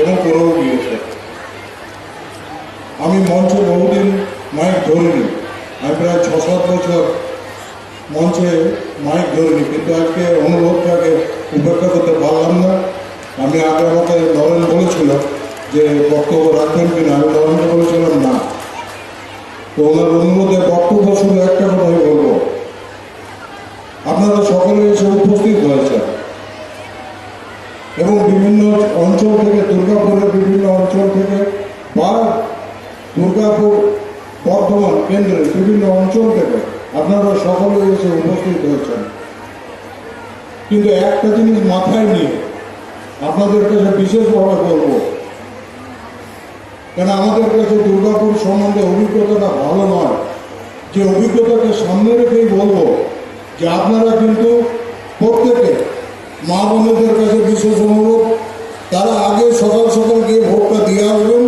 এবং করেও গিয়েছে আমি মঞ্চে বহুদিন মাইক ধরিনি। আমি প্রায় ছ সাত বছর মঞ্চে মাইক ধরিনি। কিন্তু আজকে অনুরোধটাকে উপেক্ষা করতে পারলাম না। আমি আগে আমাকে নরেন বলেছিল যে বক্তব্য রাখবেন কিনা, আমি নরেনকে বলেছিলাম না। তো ওনার অনুরোধে বক্তব্য শুধু একটা কথাই বলব। এবং বিভিন্ন অঞ্চল থেকে, দুর্গাপুরের বিভিন্ন অঞ্চল থেকে বা দুর্গাপুর, বর্ধমান কেন্দ্রের বিভিন্ন অঞ্চল থেকে আপনারা সকলে এসে উপস্থিত হয়েছেন। কিন্তু একটা জিনিস মাথায় নিয়ে আপনাদের কাছে বিশেষভাবে বলব, কেন আমাদের কাছে দুর্গাপুর সম্বন্ধে অভিজ্ঞতাটা ভালো নয়। যে অভিজ্ঞতাকে সামনে রেখেই বলব যে আপনারা কিন্তু মা বোনদের কাছে বিশেষ অনুরোধ তারা আগে সকাল সকাল গিয়ে ভোটটা দিয়ে আসবেন,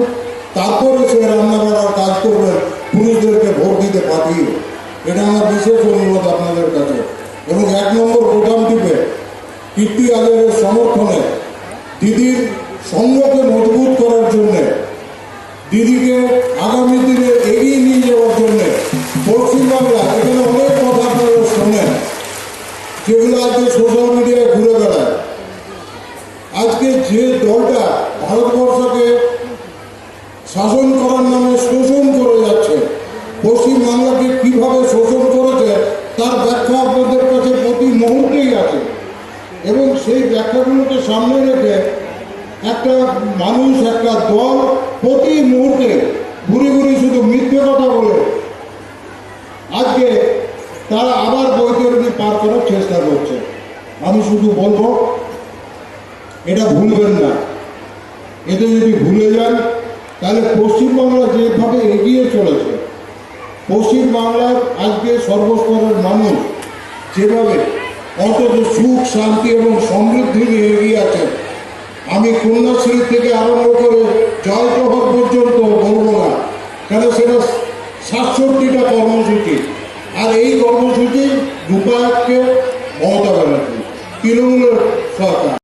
তারপরে সে রান্না করার কাজ করবেন, পুরুষদেরকে ভোট দিতে পাঠিয়ে। এটা আমার বিশেষ অনুরোধ আপনাদের কাছে। এবং এক নম্বর বোতাম টিপে কীর্তি আজারের সমর্থনে দিদির সঙ্গকে মজবুত করার জন্যে, দিদিকে আগামী দিনে এগিয়ে নিয়ে যাওয়ার জন্য পশ্চিমবাংলা এখানে অনেক কথা আপনারা শোনেন, যেগুলো আজকে সোশ্যাল মিডিয়ায় ঘুরে বেড়ায় আজকে যে দলটা ভারতবর্ষকে শাসন করার নামে শোষণ করে যাচ্ছে। পশ্চিমবাংলাকে কীভাবে শোষণ করেছে, তার ব্যাখ্যা আপনাদের কাছে প্রতি মুহূর্তেই আছে। এবং সেই ব্যাখ্যাগুলোকে সামনে রেখে একটা মানুষ, একটা দল প্রতি মুহূর্তে ঘুরে ঘুরে শুধু মিথ্যে কথা বলে। আজকে তারা আবার বৈতরণী পার করার চেষ্টা করছে। আমি শুধু বলব, এটা ভুলবেন না। এতে যদি ভুলে যান তাহলে পশ্চিমবাংলা যেভাবে এগিয়ে চলেছে পশ্চিমবাংলার আজকে সর্বস্তরের মানুষ যেভাবে অন্তত সুখ, শান্তি এবং সমৃদ্ধি নিয়ে এগিয়ে আছে আমি কন্যাশ্রী থেকে আরম্ভ করে জয়প্রভাত পর্যন্ত বলব না, কেন সেটা সাতষট্টিটা কর্মসূচি। আর এই কর্মসূচি রূপায়তকে মমতা ব্যানার্জি, তৃণমূলের সরকার।